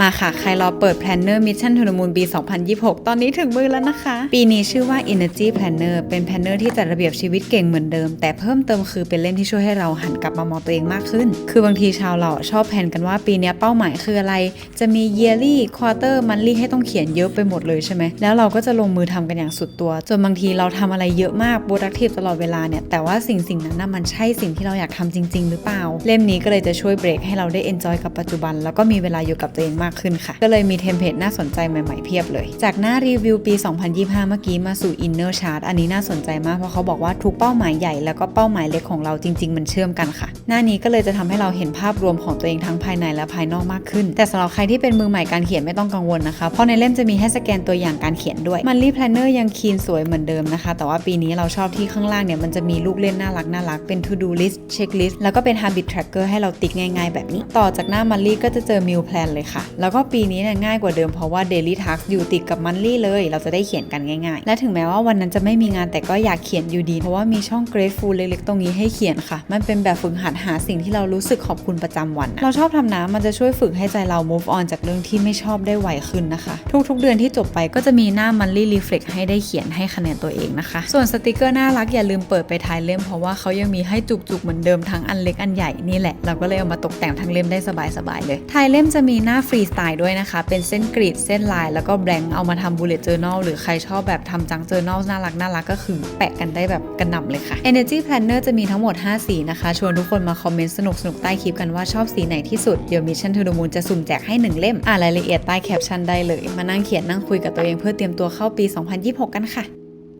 มาค่ะ ใครรอเปิด Planner Mission to the Moon ปี 2026 ตอนนี้ถึงมือแล้วนะคะ ปีนี้ชื่อว่า Energy Planner เป็น Planner ที่จัดระเบียบชีวิตเก่งเหมือนเดิม แต่เพิ่มเติมคือเป็นเล่มที่ช่วยให้เราหันกลับมามองตัวเองมากขึ้น คือบางทีชาวเราชอบแผนกันว่าปีนี้เป้าหมายคืออะไร จะมี yearly quarter monthly ให้ต้องเขียนเยอะไปหมดเลยใช่ไหม แล้วเราก็จะลงมือทำกันอย่างสุดตัว จนบางทีเราทำอะไรเยอะมาก productive ตลอดเวลาเนี่ย แต่ว่าสิ่งสิ่งนั้นน่ะมันใช่สิ่งที่เราอยากทำจริง ๆ หรือเปล่า เล่มนี้ก็เลยจะช่วยเบรกให้เราได้ enjoy กับปัจจุบัน แล้วก็มีเวลาอยู่กับตัวเองมากขึ้นค่ะ ก็เลยมีเทมเพลตน่าสนใจใหม่ๆเพียบเลย จากหน้ารีวิวปี 2025 เมื่อกี้มาสู่ inner chart อันนี้น่าสนใจมากเพราะเขาบอกว่าทุกเป้าหมายใหญ่แล้วก็เป้าหมายเล็กของเราจริง ๆ มันเชื่อมกันค่ะ หน้านี้ก็เลยจะทำให้เราเห็นภาพรวมของตัวเองทั้งภายในและภายนอกมากขึ้น แต่สำหรับใครที่เป็นมือใหม่การเขียนไม่ต้องกังวลนะคะ เพราะในเล่มจะมีให้สแกนตัวอย่างการเขียนด้วย Monthly Planner ยังคีนสวยเหมือนเดิมนะคะ แต่ว่าปีนี้เราชอบที่ข้างล่างเนี่ยมันจะมีลูกเล่นน่ารักน่ารักเป็น to do list checklist แล้วก็เป็น habit tracker ให้เราติ๊กง่าย ๆ แบบนี้ ต่อจากหน้า Monthly ก็จะเจอ meal plan เลยค่ะแล้วก็ปีนี้เนี่ยง่ายกว่าเดิมเพราะว่า daily task อยู่ติดกับ Monthly เลย เราจะได้เขียนกันง่ายๆ และถึงแม้ว่าวันนั้นจะไม่มีงานแต่ก็อยากเขียนอยู่ดี เพราะว่ามีช่อง grateful เล็กๆ ตรงนี้ให้เขียนค่ะ มันเป็นแบบฝึกหัดหาสิ่งที่เรารู้สึกขอบคุณประจำวัน เราชอบทำนะมันจะช่วยฝึกให้ใจเรา move on จากเรื่องที่ไม่ชอบได้ไวขึ้นนะคะ ทุกๆ เดือนที่จบไปก็จะมีหน้า monthly reflect ให้ได้เขียนให้คะแนนตัวเองนะคะ ส่วนสติกเกอร์น่ารักอย่าลืมเปิดไปท้ายเล่มเพราะว่าเขายังมีให้จุกๆเหมือนเดิมทั้งอันเล็กอันใหญ่นี่แหละเราก็เลยเอามาตกแต่งทั้งเล่มได้สบายๆเลยท้ายเล่มจะมีหน้าฟรีสไตล์ด้วยนะคะ เป็นเส้นกรีดเส้นลาย แล้วก็แบงค์เอามาทำ bullet journal หรือใครชอบแบบทำจัง journal น่ารักน่ารักก็คือแปะกันได้แบบกระหน่ำเลยค่ะ Energy Planner จะมีทั้งหมด 5 สีนะคะ ชวนทุกคนมาคอมเมนต์สนุกๆใต้คลิปกันว่าชอบสีไหนที่สุดเดี๋ยว Mission to the Moon จะสุ่มแจกให้ 1 เล่ม อ่านรายละเอียดใต้แคปชั่นได้เลย มานั่งเขียนนั่งคุยกับตัวเองเพื่อเตรียมตัวเข้าปี 2026 กันค่ะ